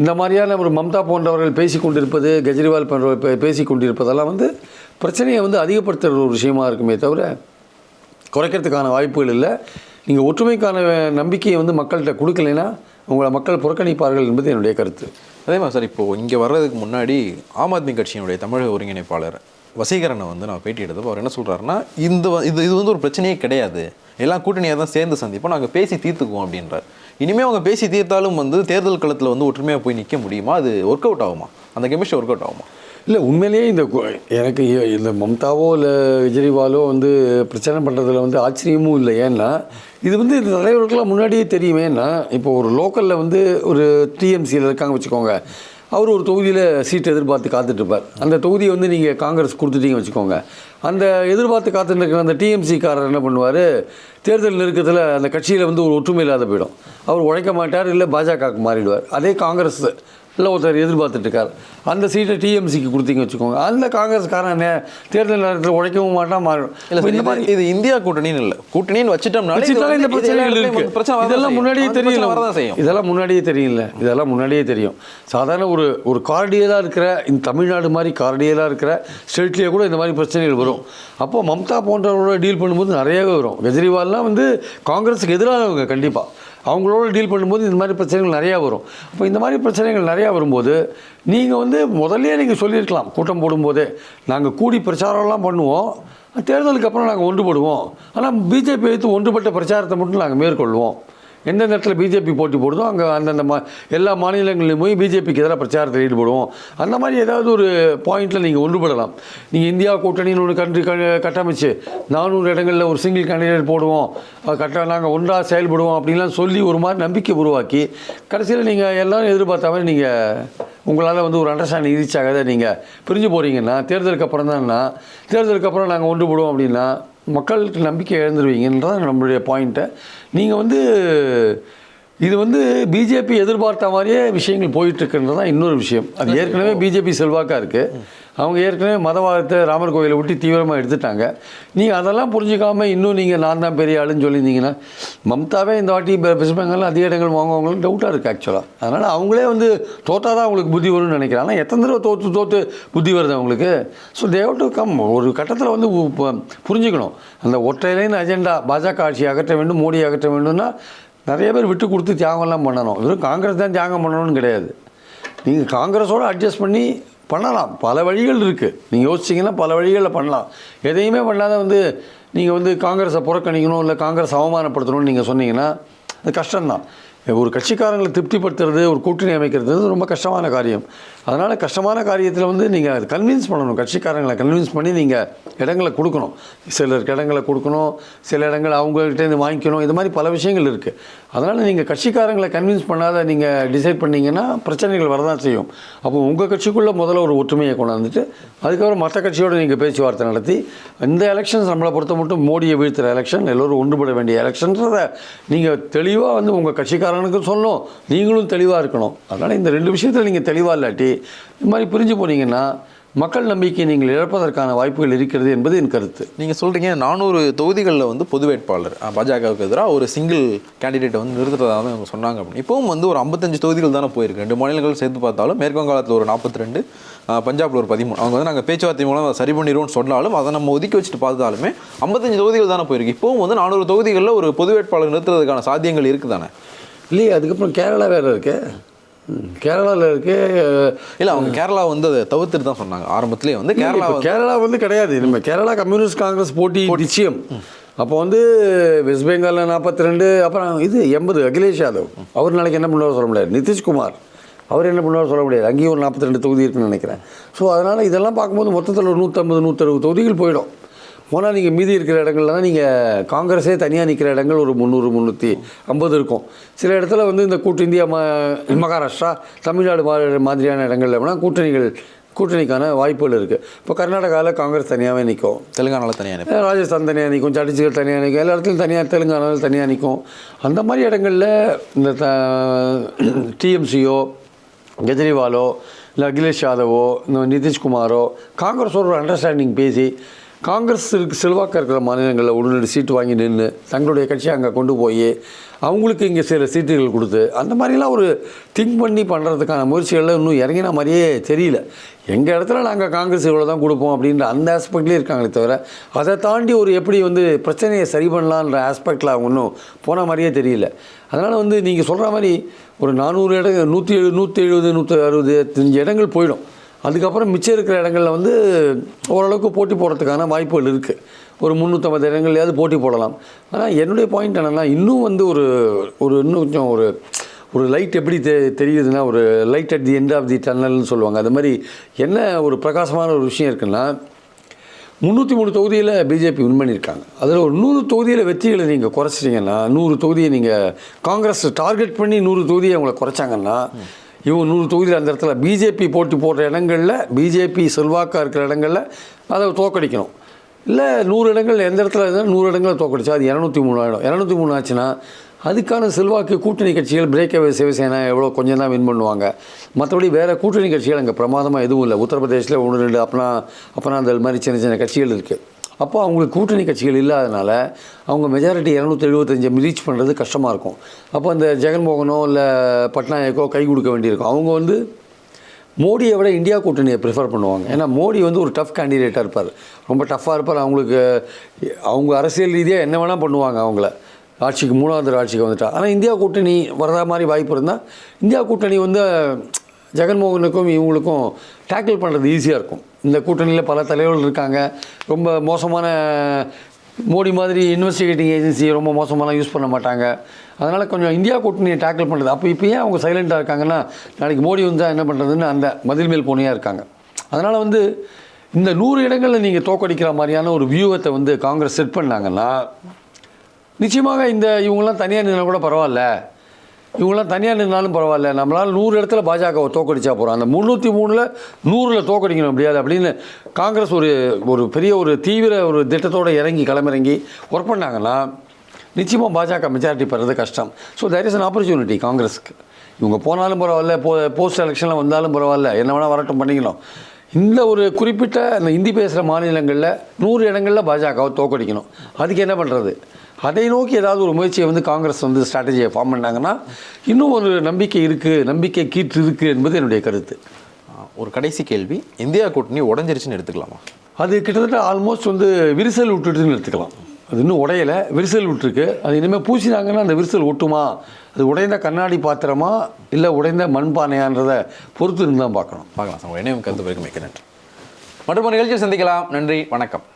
இந்த மாதிரியான ஒரு மம்தா போன்றவர்கள் பேசி கொண்டிருப்பது கெஜ்ரிவால் போன்றவர்கள் பேசி கொண்டிருப்பதெல்லாம் வந்து பிரச்சனையை வந்து அதிகப்படுத்துகிற ஒரு விஷயமா இருக்குமே தவிர குறைக்கிறதுக்கான வாய்ப்புகள் இல்லை. நீங்கள் ஒற்றுமைக்கான நம்பிக்கையை வந்து மக்கள்கிட்ட கொடுக்கலைன்னா உங்களை மக்கள் புறக்கணிப்பார்கள் என்பது என்னுடைய கருத்து. அதே மாதிரி சார் இப்போது இங்கே வர்றதுக்கு முன்னாடி ஆம் ஆத்மி கட்சியினுடைய தமிழக ஒருங்கிணைப்பாளர் வசீகரனை வந்து நான் பேட்டி எடுத்தப்போ அவர் என்ன சொல்கிறாருன்னா இந்த வ- இது இது வந்து ஒரு பிரச்சனையே கிடையாது. எல்லாம் கூட்டணியாக தான் சேர்ந்து சந்திப்போம். நாங்கள் பேசி தீர்த்துக்குவோம் அப்படின்றார். இனிமேல் அவங்க பேசி தீர்த்தாலும் வந்து தேர்தல் களத்தில் வந்து ஒற்றுமையாக போய் நிற்க முடியுமா? அது ஒர்க் அவுட் ஆகுமா? அந்த கெமிஸ்ட்ரி ஒர்க் அவுட் ஆகுமா? இல்லை உண்மையிலேயே இந்த எனக்கு இந்த மம்தாவோ இல்லை கெஜ்ரிவாலோ வந்து பிரச்சனை பண்ணுறதுல வந்து ஆச்சரியமும் இல்லை. ஏன்னா இது வந்து இந்த தலைவர்களுக்கெல்லாம் முன்னாடியே தெரியுமேன்னா இப்போ ஒரு லோக்கலில் வந்து ஒரு டிஎம்சியில் இருக்காங்க வச்சுக்கோங்க. அவர் ஒரு தொகுதியில் சீட் எதிர்பார்த்து காத்துட்ருப்பார் அந்த தொகுதியை வந்து நீங்கள் காங்கிரஸ் கொடுத்துட்டீங்க வச்சுக்கோங்க. அந்த எதிர்பார்த்து காத்துட்டு இருக்கிற அந்த டிஎம்சிக்காரர் என்ன பண்ணுவார் தேர்தல் நெருக்கத்தில் அந்த கட்சியில் வந்து ஒரு ஒற்றுமை இல்லாத போயிடும். அவர் உழைக்க மாட்டார் இல்லை பாஜகவுக்கு மாறிடுவார். அதே காங்கிரஸ் இல்லை ஒருத்தர் எதிர்பார்த்துட்டு இருக்கார் அந்த சீட்டை டிஎம்சிக்கு கொடுத்தீங்க வச்சுக்கோங்க. அந்த காங்கிரஸ்காரன் தேர்தல் நேரத்தில் உழைக்கவும் மாட்டான் மாறும் இல்லை இந்த மாதிரி இது இந்தியா கூட்டணின்னு இல்லை. கூட்டணின்னு வச்சுட்டாலே இந்த பிரச்சனைகள் இருக்கு. இதெல்லாம். முன்னாடியே தெரியல வரதான் செய்யும். இதெல்லாம் முன்னாடியே தெரியல இதெல்லாம் முன்னாடியே தெரியும். சாதாரண ஒரு ஒரு கார்டியலாக இருக்கிற இந்த தமிழ்நாடு மாதிரி கார்டியலாக இருக்கிற ஸ்டேட்லேயே கூட இந்த மாதிரி பிரச்சனைகள் வரும். அப்போ மம்தா போன்றவரோட டீல் பண்ணும்போது நிறையவே வரும். கெஜ்ரிவால்லாம் வந்து காங்கிரஸுக்கு எதிரானவங்க கண்டிப்பாக அவங்களோட டீல் பண்ணும்போது இந்த மாதிரி பிரச்சனைகள் நிறையா வரும். அப்போ இந்த மாதிரி பிரச்சனைகள் நிறையா வரும்போது நீங்கள் வந்து முதல்ல நீங்கள் சொல்லியிருக்கலாம் கூட்டம் போடும்போது. நாங்கள் கூடி பிரச்சாரம்லாம் பண்ணுவோம். தேர்தலுக்கு அப்புறம் நாங்கள் ஒன்றுபடுவோம். ஆனால் பிஜேபி வைத்து ஒன்றுபட்ட பிரச்சாரத்தை மட்டும் நாங்கள் மேற்கொள்வோம். எந்தெந்த இடத்துல பிஜேபி போட்டி போடுதோ அங்கே அந்தந்த மா எல்லா மாநிலங்களிலும் போய் பிஜேபிக்கு எதிராக பிரச்சாரத்தில் ஈடுபடுவோம். அந்த மாதிரி ஏதாவது ஒரு பாயிண்டில் நீங்கள் ஒன்றுபடலாம். நீங்கள் இந்தியா கூட்டணின்னு ஒரு கண்ட்ரி கட்டமைச்சு நானூறு இடங்களில் ஒரு சிங்கிள் கேண்டிடேட் போடுவோம். கட்ட நாங்கள் ஒன்றாக செயல்படுவோம் அப்படின்லாம் சொல்லி ஒரு மாதிரி நம்பிக்கை உருவாக்கி கடைசியில் நீங்கள் எல்லாரும் எதிர்பார்த்த மாதிரி நீங்கள் உங்களால் வந்து ஒரு அண்டர்ஸ்டாண்டிங் ரீச் ஆகாத நீங்கள் பிரிஞ்சு போகிறீங்கன்னா தேர்தலுக்கு அப்புறம் தான்னா தேர்தலுக்கு அப்புறம் நாங்கள் ஒன்றுபடுவோம் அப்படின்னா மக்களுக்கு நம்பிக்கை இழந்துருவீங்கன்றது நம்மளுடைய பாயிண்ட்டை நீங்கள் வந்து இது வந்து பிஜேபி எதிர்பார்த்த மாதிரியே விஷயங்கள் போயிட்டுருக்குன்றது தான் இன்னொரு விஷயம். அது ஏற்கனவே பிஜேபி செல்வாக்காக இருக்குது அவங்க ஏற்கனவே மதவாதத்தை ராமர் கோயிலை விட்டு தீவிரமாக எடுத்துட்டாங்க. நீங்கள் அதெல்லாம் புரிஞ்சுக்காமல் இன்னும் நீங்கள் நான் தான் பெரிய ஆளுன்னு சொல்லியிருந்தீங்கன்னா மம்தாவே இந்த வாட்டி வெஸ்ட் பெங்கால் அதிக இடங்கள் வாங்குவாங்களுக்கு டவுட்டாக இருக்குது ஆக்சுவலாக அதனால் அவங்களே வந்து தோற்றா தான் அவங்களுக்கு புத்தி வரும்னு நினைக்கிறேன். ஆனால் எத்தனை தடவை தோற்று தோற்று புத்தி வருது அவங்களுக்கு? ஸோ தேவ் டு கம் ஒரு கட்டத்தில் வந்து புரிஞ்சுக்கணும். அந்த ஒற்றையிலேன்னு அஜெண்டா பாஜக ஆட்சி அகற்ற வேண்டும் மோடி அகற்ற வேண்டும்னா நிறைய பேர் விட்டு கொடுத்து தியாகம்லாம் பண்ணணும். வெறும் காங்கிரஸ் தான் தியாகம் பண்ணணும்னு கிடையாது. நீங்கள் காங்கிரஸோட அட்ஜஸ்ட் பண்ணி பண்ணலாம். பல வழிகள் இருக்குது நீங்கள் யோசிச்சிங்கன்னா பல வழிகளில் பண்ணலாம். எதையுமே பண்ணாத வந்து நீங்கள் வந்து காங்கிரஸை புறக்கணிக்கணும் இல்லை காங்கிரஸ் அவமானப்படுத்தணும்னு நீங்கள் சொன்னீங்கன்னா அது கஷ்டம்தான். ஒரு கட்சிக்காரங்களை திருப்திப்படுத்துறது ஒரு கூட்டணி அமைக்கிறது வந்து ரொம்ப கஷ்டமான காரியம். அதனால் கஷ்டமான காரியத்தில் வந்து நீங்கள் அது கன்வின்ஸ் பண்ணணும். கட்சிக்காரங்களை கன்வின்ஸ் பண்ணி நீங்கள் இடங்களை கொடுக்கணும். சிலருக்கு இடங்களை கொடுக்கணும் சில இடங்கள் அவங்ககிட்டேருந்து வாங்கிக்கணும். இது மாதிரி பல விஷயங்கள் இருக்குது அதனால் நீங்கள் கட்சிக்காரங்களை கன்வின்ஸ் பண்ணாத நீங்கள் டிசைட் பண்ணீங்கன்னா பிரச்சனைகள் வரதான் செய்யும். அப்போ உங்கள் கட்சிக்குள்ளே முதல்ல ஒரு ஒற்றுமையை கொண்டாந்துட்டு அதுக்கப்புறம் மற்ற கட்சியோடு நீங்கள் பேச்சுவார்த்தை நடத்தி இந்த எலெக்ஷன்ஸ் நம்மளை பொறுத்த மட்டும் மோடியை வீழ்த்துற எலெக்ஷன் எல்லோரும் ஒன்றுபட வேண்டிய எலெக்ஷன்றதை நீங்கள் தெளிவாக வந்து உங்கள் கட்சிக்காரனுக்கும் சொல்லும் நீங்களும் தெளிவாக இருக்கணும். அதனால் இந்த ரெண்டு விஷயத்தில் நீங்கள் தெளிவாக இல்லாட்டி இது மாதிரி பிரிஞ்சு போனீங்கன்னா மக்கள் நம்பிக்கையை நீங்கள் இழப்பதற்கான வாய்ப்புகள் இருக்கிறது என்பது என் கருத்து. நீங்கள் சொல்கிறீங்க நானூறு தொகுதிகளில் வந்து பொது வேட்பாளர் பாஜகவுக்கு எதிராக ஒரு சிங்கிள் கேண்டிடேட்டை வந்து நிறுத்துறதாக தான் இவங்க சொன்னாங்க அப்படின்னு. இப்போவும் வந்து ஒரு ஐம்பத்தஞ்சு தொகுதிகள் தானே போயிருக்கு. ரெண்டு மாநிலங்கள் சேர்த்து பார்த்தாலும் மேற்கு வங்காளத்தில் ஒரு நாற்பத்தி ரெண்டு பஞ்சாபில் ஒரு பதிமூணு. அவங்க வந்து நாங்கள் பேச்சுவார்த்தை மூலம் சரி பண்ணிடுவோம்னு சொன்னாலும் அதை நம்ம ஒதுக்கி வச்சுட்டு பார்த்தாலுமே ஐம்பத்தஞ்சு தொகுதிகள் தானே போயிருக்கு. இப்போவும் வந்து நானூறு தொகுதிகளில் ஒரு பொது வேட்பாளர் நிறுத்துறதுக்கான சாத்தியங்கள் இருக்குது தானே இல்லையே அதுக்கப்புறம் கேரளா வேறு இருக்கு. கேரளாவில் இருக்கு இல்லை அவங்க கேரளா வந்து அதை தவிர்த்துட்டு தான் சொன்னாங்க. ஆரம்பத்திலேயே வந்து கேரளா கேரளா வந்து கிடையாது. நம்ம கேரளா கம்யூனிஸ்ட் காங்கிரஸ் போட்டி நிச்சயம். அப்போ வந்து வெஸ்ட் பெங்காலில் நாற்பத்தி ரெண்டு அப்புறம் இது எண்பது அகிலேஷ் யாதவ். அவர் நாளைக்கு என்ன பண்ணுவார் சொல்ல முடியாது. நிதிஷ்குமார். அவர் என்ன பண்ணுவார் சொல்ல முடியாது. அங்கேயும் ஒரு நாற்பத்தி ரெண்டு தொகுதி இருக்குன்னு நினைக்கிறேன். ஸோ அதனால் இதெல்லாம் பார்க்கும்போது மொத்தத்தில் ஒரு நூற்றம்பது நூற்றறுபது தொகுதிகள் போயிடும். போனால் நீங்கள் மீதி இருக்கிற இடங்கள்ல தான் நீங்கள் காங்கிரஸே தனியாக நிற்கிற இடங்கள் ஒரு முந்நூறு முந்நூற்றி ஐம்பது இருக்கும். சில இடத்துல வந்து இந்த கூட்டு இந்தியா ம மகாராஷ்டிரா தமிழ்நாடு மாதிரியான இடங்கள்ல வேணால் கூட்டணிகள் கூட்டணிக்கான வாய்ப்புகள் இருக்குது இப்போ கர்நாடகாவில் காங்கிரஸ் தனியாகவே நிற்கும் தெலுங்கானாவில் தனியாக ராஜஸ்தான் தனியாக நிற்கும் சத்தீஸ்கர் தனியாக நிற்கும் எல்லா இடத்துலையும் தனியாக தெலுங்கானாவில் தனியாக நிற்கும் அந்த மாதிரி இடங்களில் இந்த த டிஎம்சியோ கெஜ்ரிவாலோ இல்லை அகிலேஷ் யாதவோ இந்த நிதிஷ்குமாரோ காங்கிரஸோட ஒரு அண்டர்ஸ்டாண்டிங் பேசி காங்கிரஸுக்கு செல்வாக்காக இருக்கிற மாநிலங்களில் உடனடி சீட்டு வாங்கி நின்று தங்களுடைய கட்சியை அங்கே கொண்டு போய் அவங்களுக்கு இங்கே சில சீட்டுகள் கொடுத்து அந்த மாதிரிலாம் ஒரு திங்க் பண்ணி பண்ணுறதுக்கான முயற்சிகளில் இன்னும் இறங்கின மாதிரியே தெரியல. எங்கள் இடத்துல நாங்கள் காங்கிரஸ் இவ்வளோ தான் கொடுப்போம் அப்படின்ற அந்த ஆஸ்பெக்ட்லேயே இருக்காங்களே தவிர அதை தாண்டி ஒரு எப்படி வந்து பிரச்சனையை சரி பண்ணலான்ற ஆஸ்பெக்டில் அவங்க இன்னும் போன மாதிரியே தெரியல. அதனால் வந்து நீங்கள் சொல்கிற மாதிரி ஒரு நானூறு இடங்கள் நூற்றி எழு நூற்றி எழுபது நூற்றி அறுபது அஞ்சு இடங்கள் போயிடும். அதுக்கப்புறம் மிச்சம் இருக்கிற இடங்களில் வந்து ஓரளவுக்கு போட்டி போடுறதுக்கான வாய்ப்புகள் இருக்குது ஒரு முந்நூற்றம்பது இடங்கள்லையாவது போட்டி போடலாம். ஆனால் என்னுடைய பாயிண்ட் என்னென்னா இன்னும் வந்து ஒரு ஒரு இன்னும் கொஞ்சம் ஒரு ஒரு லைட் எப்படி தெ தெரியுதுன்னா ஒரு light at the end of the டன்னல்னு சொல்லுவாங்க. அது மாதிரி என்ன ஒரு பிரகாசமான ஒரு விஷயம் இருக்குன்னா முந்நூற்றி மூணு தொகுதியில் பிஜேபி வின் பண்ணியிருக்காங்க. அதில் ஒரு நூறு தொகுதியில் வெற்றிகளை நீங்கள் குறைச்சிட்டிங்கன்னா நூறு தொகுதியை நீங்கள் காங்கிரஸ் டார்கெட் பண்ணி நூறு தொகுதியை அவங்கள குறைச்சாங்கன்னா இவங்க நூறு தொகுதியில் அந்த இடத்துல பிஜேபி போட்டி போடுற இடங்களில் பிஜேபி செல்வாக்காக இருக்கிற இடங்களில் அதை தோக்கடிக்கணும். இல்லை நூறு இடங்கள் எந்த இடத்துல இருந்தாலும் நூறு இடங்களில் தோக்கடிச்சா அது இரநூத்தி மூணு ஆகிடும் இரநூத்தி மூணு ஆச்சுன்னா அதுக்கான செல்வாக்கு கூட்டணி கட்சிகள் பிரேக்கவே சிவசேனா எவ்வளோ கொஞ்சம் தான் வின் பண்ணுவாங்க. மற்றபடி வேறு கூட்டணி கட்சிகள் அங்கே பிரமாதமாக எதுவும் இல்லை. உத்தரப்பிரதேசில் ஒன்று ரெண்டு அப்பனா அப்பனா அந்த மாதிரி சின்ன சின்ன கட்சிகள் இருக்குது அப்போ அவங்களுக்கு கூட்டணி கட்சிகள் இல்லாதனால அவங்க மெஜாரிட்டி இரநூத்தி எழுபத்தஞ்சை ரீச் பண்ணுறது கஷ்டமாக இருக்கும். அப்போ அந்த ஜெகன்மோகனோ இல்லை பட்நாயக்கோ கை கொடுக்க வேண்டியிருக்கும். அவங்க வந்து மோடியை விட இந்தியா கூட்டணியை ப்ரிஃபர் பண்ணுவாங்க. ஏன்னா மோடி வந்து ஒரு டஃப் கேண்டிடேட்டாக இருப்பார். ரொம்ப டஃப்பாக இருப்பார். அவங்களுக்கு அவங்க அரசியல் ரீதியாக என்ன வேணால் பண்ணுவாங்க அவங்கள. ஆட்சிக்கு மூணாவது ஆட்சிக்கு வந்துட்டா. ஆனால் இந்தியா கூட்டணி வர்ற மாதிரி வாய்ப்பு இருந்தால் இந்தியா கூட்டணி வந்து ஜெகன்மோகனுக்கும் இவங்களுக்கும் டேக்கிள் பண்ணுறது ஈஸியாக இருக்கும். இந்த கூட்டணியில் பல தலைவர்கள் இருக்காங்க. ரொம்ப மோசமான மோடி மாதிரி இன்வெஸ்டிகேட்டிங் ஏஜென்சி ரொம்ப மோசமாலாம் யூஸ் பண்ண மாட்டாங்க. அதனால் கொஞ்சம் இந்தியா கூட்டணியை டேக்கிள் பண்ணுறது அப்போ இப்போ ஏன் அவங்க சைலண்ட்டாக இருக்காங்கன்னா நாளைக்கு மோடி வந்தால் என்ன பண்ணுறதுன்னு அந்த மதில் மேல் போனியாக இருக்காங்க. அதனால் வந்து இந்த நூறு இடங்களில் நீங்கள் தோக்கடிக்கிற மாதிரியான ஒரு வியூகத்தை வந்து காங்கிரஸ் செட் பண்ணாங்கன்னா நிச்சயமாக இந்த இவங்கெல்லாம் தனியாக நின்னா கூட பரவாயில்ல. இவங்களாம் தனியாக நின்றாலும் பரவாயில்ல. நம்மளால் நூறு இடத்துல பாஜகவை தோக்கடிச்சா போகிறோம் அந்த முந்நூற்றி மூணில் நூறில் தோக்கடிக்கணும் முடியாது அப்படின்னு காங்கிரஸ் ஒரு ஒரு பெரிய ஒரு தீவிர ஒரு திட்டத்தோடு இறங்கி களமிறங்கி ஒர்க் பண்ணாங்கன்னா நிச்சயமாக பாஜக மெஜாரிட்டி பெறது கஷ்டம். So there is an opportunity காங்கிரஸ்க்கு. இவங்க போனாலும் பரவாயில்ல போ போஸ்ட் எலெக்ஷனில் வந்தாலும் பரவாயில்ல. என்ன வேணால் வரட்டும் பண்ணிக்கலாம். இந்த ஒரு குறிப்பிட்ட இந்த ஹிந்தி பேசுகிற மாநிலங்களில் நூறு இடங்களில் பாஜகவை தோக்கடிக்கணும். அதுக்கு என்ன பண்ணுறது அதை நோக்கி ஏதாவது ஒரு முயற்சியை வந்து காங்கிரஸ் வந்து ஸ்ட்ராட்டஜியை ஃபார்ம் பண்ணாங்கன்னா இன்னும் ஒரு நம்பிக்கை இருக்குது நம்பிக்கை கீற்று இருக்குது என்பது என்னுடைய கருத்து. ஒரு கடைசி கேள்வி. இந்தியா கூட்டணி உடஞ்சிருச்சுன்னு எடுத்துக்கலாமா? அது கிட்டத்தட்ட ஆல்மோஸ்ட் வந்து விரிசல் விட்டுட்டுன்னு எடுத்துக்கலாம். அது இன்னும் உடையலை விரிசல் விட்டுருக்கு. அது இனிமேல் பூசினாங்கன்னா அந்த விரிசல் ஒட்டுமா? அது உடைந்த கண்ணாடி பாத்திரமா? இல்லை உடைந்த மண்பானையான்றதை பொறுத்து இருந்து தான் பார்க்கணும். பார்க்கலாம். சார் இணையம் கருத்து பிறகு மிக்க நன்றி. மற்றும் ஒரு நிகழ்ச்சியை சந்திக்கலாம். நன்றி. வணக்கம்.